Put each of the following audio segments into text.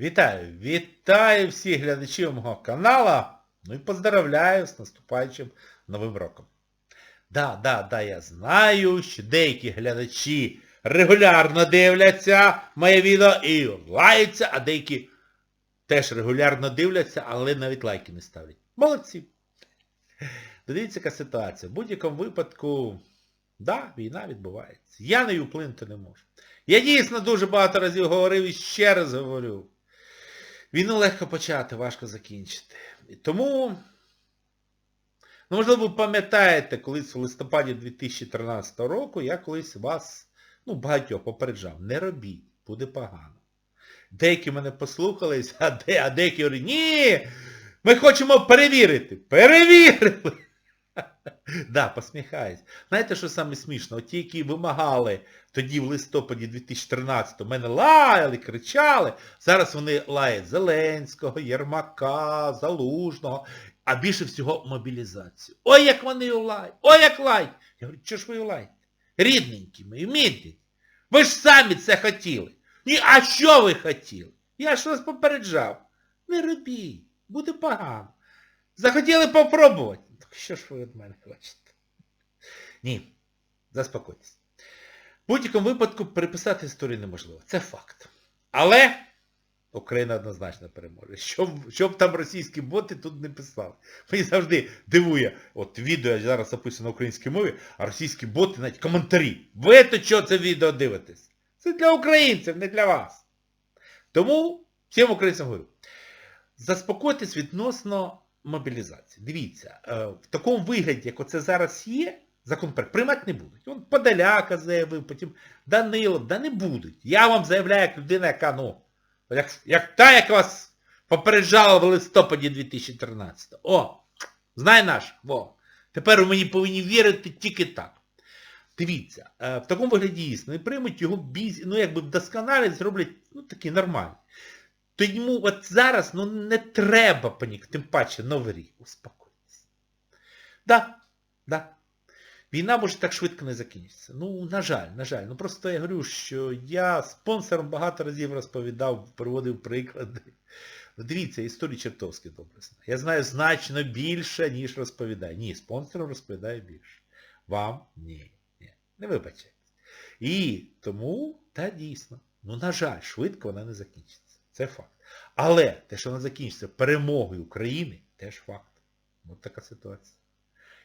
Вітаю! Вітаю всіх глядачів мого канала. Ну і поздравляю з наступаючим Новим роком. Да, да, да, я знаю, що деякі глядачі регулярно дивляться моє відео і лаються, а деякі теж регулярно дивляться, але навіть лайки не ставлять. Молодці! Дивіться, яка ситуація. В будь-якому випадку, да, війна відбувається. Я нею вплинути не можу. Я дійсно дуже багато разів говорив і ще раз говорю. Війну легко почати, важко закінчити. І тому, ну, можливо, ви пам'ятаєте, колись у листопаді 2013 року я колись вас, ну, багатьох попереджав, не робіть, буде погано. Деякі мене послухались, а, а деякі говорять, ні, ми хочемо перевірити. Перевірили! Да, посміхаюсь. Знаєте, що саме смішно? От ті, які вимагали тоді в листопаді 2013 мене лаяли, кричали, зараз вони лаять Зеленського, Єрмака, Залужного, а більше всього мобілізацію. Ой, як вони лають! Ой, як лають! Я говорю, що ж ви лаєте? Рідненькі мої, мідні. Ви ж самі це хотіли. Ні, а що ви хотіли? Я ж вас попереджав. Не робіть, буде погано. Захотіли попробувати. Що ж ви від мене хочете? Ні, заспокойтесь. В будь-якому випадку переписати історію неможливо. Це факт. Але Україна однозначно переможе. Щоб, щоб там російські боти тут не писали. Мені завжди дивує, от відео я зараз записую на українській мові, а російські боти навіть коментарі. Ви то що це відео дивитесь? Це для українців, не для вас. Тому всім українцям говорю, заспокойтесь відносно мобілізації. Дивіться, е, в такому вигляді, як оце зараз є, законопроект приймати не будуть. Вон Подоляка заявив, потім Данилов, да не будуть. Я вам заявляю як людина, яка, ну, як, як та, яка вас попереджала в листопаді 2013. О, знай наш, во. Тепер ви мені повинні вірити тільки так. Дивіться, е, в такому вигляді дійсно, і приймуть його бізі, ну якби вдосконалять, зроблять, ну такі нормальні. То йому от зараз ну не треба панік, тим паче Новий рік. Успокойтесь. Да, да. Війна може так швидко не закінчитися. Ну, на жаль, на жаль. Ну просто я говорю, що я спонсором багато разів розповідав, приводив приклади. Ну, Дивіться, історію чертовськи добре знаю. Я знаю значно більше, ніж розповідаю. Ні, спонсором розповідаю більше. Вам ні. ні. Не вибачайте. І тому, та дійсно, ну, на жаль, швидко вона не закінчиться. Це факт. Але те, що вона закінчиться перемогою України, теж факт. Ось така ситуація.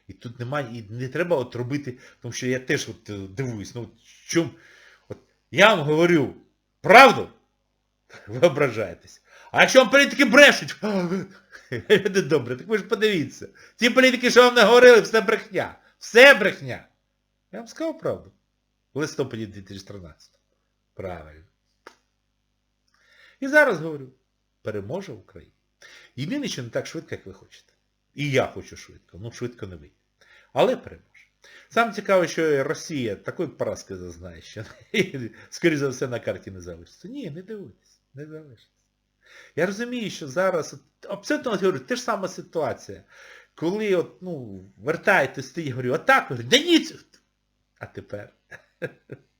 І тут немає, і не треба от робити, тому що я теж от е, дивуюсь, ну от чому, от я вам говорю правду, ви ображаєтесь. А якщо вам політики брешуть, люди добре, так ви ж подивіться. Ті політики, що вам не говорили, все брехня. Все брехня. Я вам сказав правду. В листопаді 2013. Правильно. І зараз говорю, переможе Україна. Єдине, що не так швидко, як ви хочете. І я хочу швидко, ну швидко не вийде. Але переможе. Саме цікаве, що Росія такої поразки зазнає, що скоріше за все на карті не залишиться. Ні, не дивуйтесь, не залишиться. Я розумію, що зараз, абсолютно говорю, те ж сама ситуація. Коли от, ну, вертаєтесь, ти, я говорю, отак, говорю, да ні, а тепер.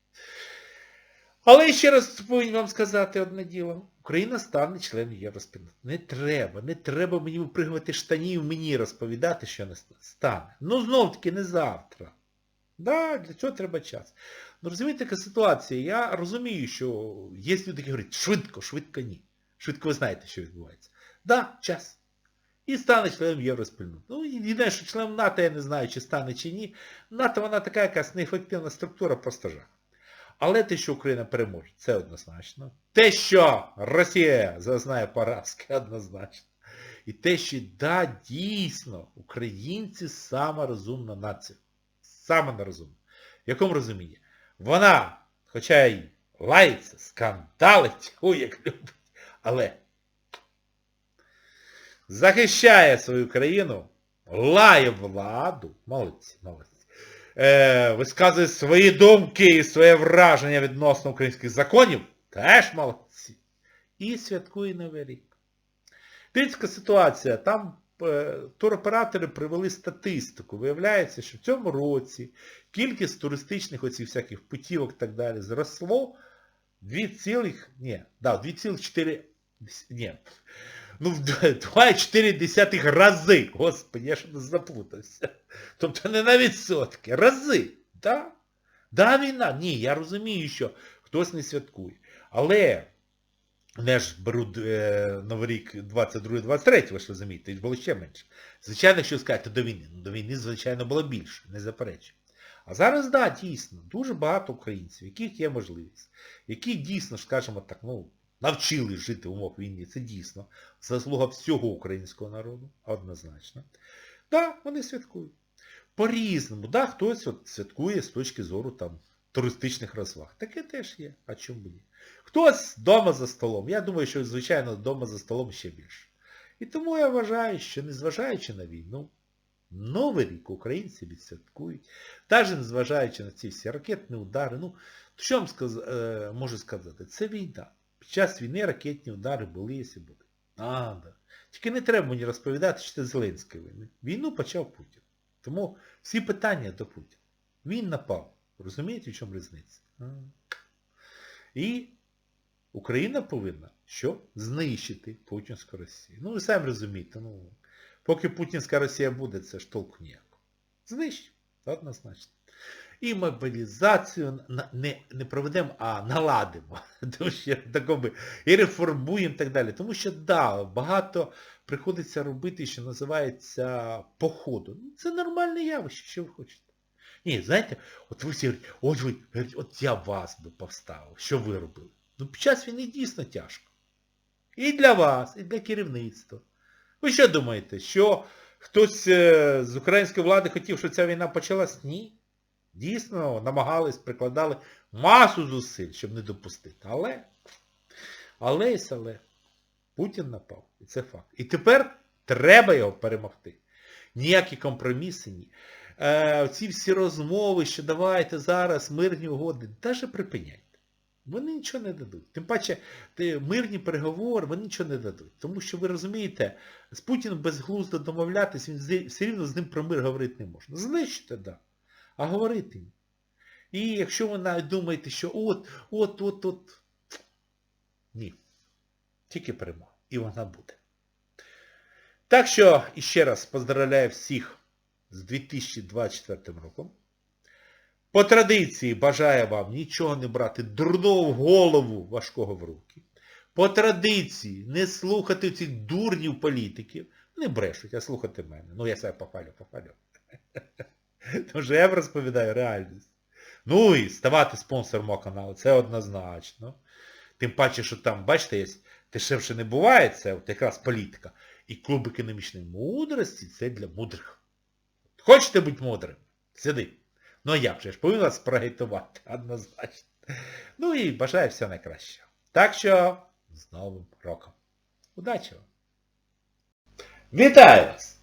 Але ще раз повинен вам сказати одне діло. Україна стане членом Євроспільноти. Не треба, не треба мені випригувати штанів, мені розповідати, що не стане. Ну знов таки не завтра. Да, для цього треба час. Ну розумієте, яка ситуація? Я розумію, що є люди, які говорять, швидко, швидко ні. Швидко ви знаєте, що відбувається. Да, час. І стане членом Євроспільноти. Ну, єдине, що членом НАТО, я не знаю, чи стане, чи ні. НАТО, вона така якась неефективна структура, просто жах. Але те, що Україна переможе, це однозначно. Те, що Росія зазнає поразки, однозначно. І те, що, да, дійсно, українці сама розумна нація. Саме нерозумна. В якому розумінні? Вона, хоча й лається, скандалить, ой, як любить, але захищає свою країну, лає владу, молодці, молодці е, висказує свої думки і своє враження відносно українських законів, теж молодці. І святкує Новий рік. Дивіться ситуація, там е, туроператори привели статистику. Виявляється, що в цьому році кількість туристичних оцих всяких путівок і так далі зросло 2, ні, да, 2,4 Ні. Ну, в 2,4 рази. Господи, я ж не заплутався. Тобто не на відсотки, рази. Да? Да, війна. Ні, я розумію, що хтось не святкує. Але не ж беруть е, Новий рік 22-23, ви ж розумієте, їх було ще менше. Звичайно, якщо сказати до війни, ну, до війни, звичайно, було більше, не заперечую. А зараз, так, да, дійсно, дуже багато українців, яких є можливість, які дійсно, скажімо так, ну, навчили жити в умовах війни, це дійсно заслуга всього українського народу, однозначно. Так, да, вони святкують. По-різному, да, хтось от святкує з точки зору там, туристичних розваг. Таке теж є, а чому ні? Хтось вдома за столом. Я думаю, що, звичайно, вдома за столом ще більше. І тому я вважаю, що незважаючи на війну, Новий рік українці відсвяткують, навіть незважаючи на ці всі ракетні удари, ну, що вам сказ... е, можу сказати? Це війна. Під час війни ракетні удари були, якщо були. А, да. Тільки не треба мені розповідати, що це Зеленської війни. Війну почав Путін. Тому всі питання до Путіна. Він напав. Розумієте, в чому різниця? І Україна повинна що? Знищити Путінську Росію. Ну ви самі розумієте, ну, поки Путінська Росія буде, це ж толку ніякого. Знищимо, однозначно. І мобілізацію не, не проведемо, а наладимо. Тому що такому, і реформуємо і так далі. Тому що, да, багато приходиться робити, що називається походу. Це нормальне явище, що ви хочете. Ні, знаєте, от ви всі говорите, от ви, от я вас би повставив, що ви робили? Ну, під час війни дійсно тяжко. І для вас, і для керівництва. Ви що думаєте, що хтось е, з української влади хотів, щоб ця війна почалась? Ні. Дійсно, намагались, прикладали масу зусиль, щоб не допустити. Але, але і але. Путін напав. І це факт. І тепер треба його перемогти. Ніякі компроміси, ні. Е, ці всі розмови, що давайте зараз мирні угоди, навіть припиняйте. Вони нічого не дадуть. Тим паче, мирні переговори, вони нічого не дадуть. Тому що ви розумієте, з Путіним безглуздо домовлятись, він все рівно з ним про мир говорити не можна. Знищити, так. Да. А говорити. І якщо ви навіть думаєте, що от, от, от, от. Ні. Тільки перемога. І вона буде. Так що, іще раз поздравляю всіх з 2024 роком. По традиції бажаю вам нічого не брати дурного в голову, важкого в руки. По традиції не слухати цих дурнів політиків. Не брешуть, а слухати мене. Ну, я себе похвалю, похвалю. Тому що я вам розповідаю реальність. Ну і ставати спонсором мого каналу, це однозначно. Тим паче, що там, бачите, є дешевше не буває, це от якраз політика. І клуб економічної мудрості це для мудрих. Хочете бути мудрим? Сиди. Ну а як же ж, повинен вас прогайтувати, однозначно. Ну і бажаю всього найкращого. Так що, з Новим роком. Удачі вам! Вітаю вас!